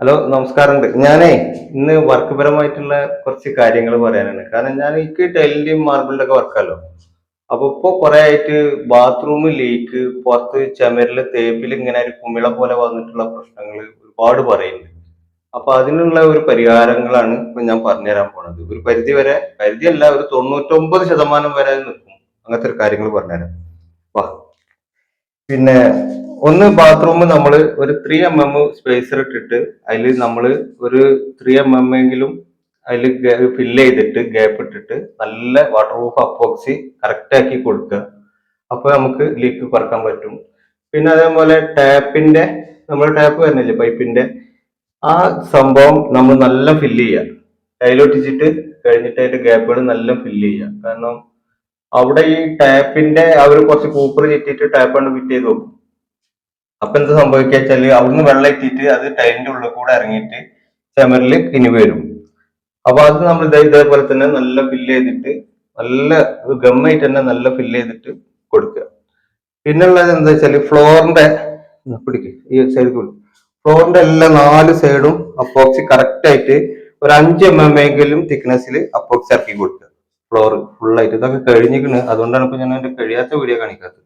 Hello നമസ്കാരമുണ്ട്. ഞാനേ ഇന്ന് വർക്ക് പരമായിട്ടുള്ള കുറച്ച് കാര്യങ്ങൾ പറയാനാണ്. കാരണം ഞാൻ എനിക്ക് ടൈലിന്റെയും മാർബിളിന്റെ ഒക്കെ വർക്കാലോ അപ്പൊ ഇപ്പൊ കുറെ ആയിട്ട് ബാത്റൂം ലീക്ക് പുറത്ത് ചുമരിൽ തേപ്പിൽ ഇങ്ങനെ ഒരു കുമിള പോലെ വന്നിട്ടുള്ള പ്രശ്നങ്ങൾ ഒരുപാട് പറയുന്നുണ്ട്. അപ്പൊ അതിനുള്ള ഒരു പരിഹാരങ്ങളാണ് ഇപ്പൊ ഞാൻ പറഞ്ഞുതരാൻ പോണത്. ഒരു പരിധി വരെ പരിധിയല്ല ഒരു തൊണ്ണൂറ്റൊമ്പത് ശതമാനം വരെ നിൽക്കും. അങ്ങനത്തെ ഒരു കാര്യങ്ങൾ പറഞ്ഞുതരാം. വാ. പിന്നെ ഒന്ന് ബാത്റൂം നമ്മൾ ഒരു ത്രീ എം എം സ്പേസർ ഇട്ടിട്ട് അതിൽ നമ്മൾ ഒരു ത്രീ എം എം എങ്കിലും അതിൽ ഫില്ല് ചെയ്തിട്ട് ഗ്യാപ്പ് ഇട്ടിട്ട് നല്ല വാട്ടർ പ്രൂഫ് അപ്പോക്സി കറക്റ്റ് ആക്കി കൊടുക്കുക. അപ്പോൾ നമുക്ക് ലീക്ക് കുറയ്ക്കാൻ പറ്റും. പിന്നെ അതേപോലെ ടാപ്പിന്റെ നമ്മൾ ടാപ്പ് വരുന്നില്ലേ പൈപ്പിന്റെ? ആ സംഭവം നമ്മൾ നല്ല ഫില്ല് ചെയ്യുക. ടൈലൊട്ടിച്ചിട്ട് കഴിഞ്ഞിട്ട് അതിന്റെ ഗ്യാപ്പുകൾ നല്ല ഫില്ല് ചെയ്യുക. കാരണം അവിടെ ഈ ടാപ്പിന്റെ അവർ കുറച്ച് കൂപ്പർ ചെറ്റിയിട്ട് ടാപ്പ് കൊണ്ട് ഫിറ്റ് ചെയ്ത് നോക്കും അപ്പൊ എന്ത് സംഭവിക്കുക വെച്ചാൽ അവിടുന്ന് വെള്ളം എത്തിയിട്ട് അത് ടൈലിന്റെ ഉള്ളിൽ കൂടെ ഇറങ്ങിയിട്ട് ചുമരിൽ ഇനി വരും. അപ്പൊ അത് നമ്മൾ ഇതേ ഇതേപോലെ തന്നെ നല്ല ഫില്ല് ചെയ്തിട്ട് നല്ല ഗമ്മായിട്ട് തന്നെ നല്ല ഫില്ല് ചെയ്തിട്ട് കൊടുക്കുക. പിന്നുള്ളത് എന്താ വെച്ചാൽ ഫ്ലോറിന്റെ പിടിക്ക് ഈ സൈഡ് ഫ്ലോറിന്റെ എല്ലാ നാല് സൈഡും അപ്പോക്സി കറക്റ്റ് ആയിട്ട് ഒരു അഞ്ച് എം എം എങ്കിലും തിക്നെസ്സിൽ അപ്പോക്സി ഇറക്കി കൊടുക്കുക. ഫ്ലോർ ഫുള്ളായിട്ട് ഇതൊക്കെ കഴിഞ്ഞിരിക്കുന്നത് അതുകൊണ്ടാണ് ഇപ്പൊ ഞാൻ എന്റെ കഴിയാത്ത വീഡിയോ കാണിക്കാത്തത്.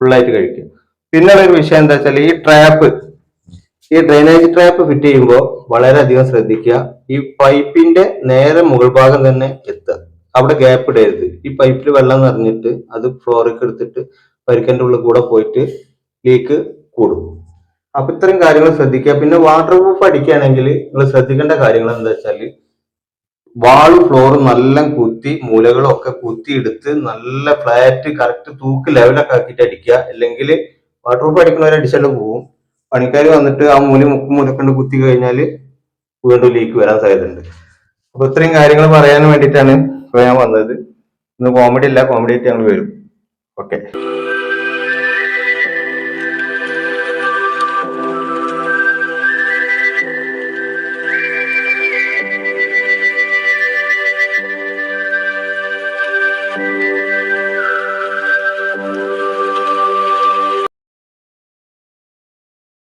ഫുള്ളായിട്ട് കഴിക്കുക. പിന്നെ ഒരു വിഷയം എന്താ വെച്ചാൽ ഈ ട്രാപ്പ് ഈ ഡ്രെയിനേജ് ട്രാപ്പ് ഫിറ്റ് ചെയ്യുമ്പോൾ വളരെയധികം ശ്രദ്ധിക്കുക. ഈ പൈപ്പിന്റെ നേരെ മുകൾ ഭാഗം തന്നെ എത്തുക. അവിടെ ഗ്യാപ്പ് ഇടരുത്. ഈ പൈപ്പിൽ വെള്ളം നിറഞ്ഞിട്ട് അത് ഫ്ലോറിക്ക് എടുത്തിട്ട് പരിക്കന്റെ ഉള്ളിൽ കൂടെ പോയിട്ട് ലീക്ക് കൂടും. അപ്പൊ ഇത്രയും കാര്യങ്ങൾ ശ്രദ്ധിക്കുക. പിന്നെ വാട്ടർ പ്രൂഫ് അടിക്കുകയാണെങ്കിൽ നിങ്ങൾ ശ്രദ്ധിക്കേണ്ട കാര്യങ്ങൾ എന്താ വെച്ചാൽ വാളും ഫ്ലോറും നല്ല കുത്തി മൂലകളൊക്കെ കുത്തി നല്ല ഫ്ലാറ്റ് കറക്റ്റ് തൂക്ക് ലെവലൊക്കെ ആക്കിയിട്ട് അടിക്കുക. അല്ലെങ്കിൽ വാട്ടർ പ്രൂഫ് അടിക്കുന്നവരെ അടിച്ചെല്ലാം പോകും പണിക്കാർ വന്നിട്ട് ആ മൂല മുക്കും മുതക്കൊണ്ട് കുത്തി കഴിഞ്ഞാൽ വീണ്ടും ലീക്ക് വരാൻ സാധ്യതയുണ്ട്. അപ്പൊ ഇത്രയും കാര്യങ്ങൾ പറയാൻ വേണ്ടിയിട്ടാണ് ഞാൻ വന്നത്. ഇന്ന് കോമഡി ഇല്ല കോമഡി ആയിട്ട് ഞങ്ങൾ വരും. ഓക്കെ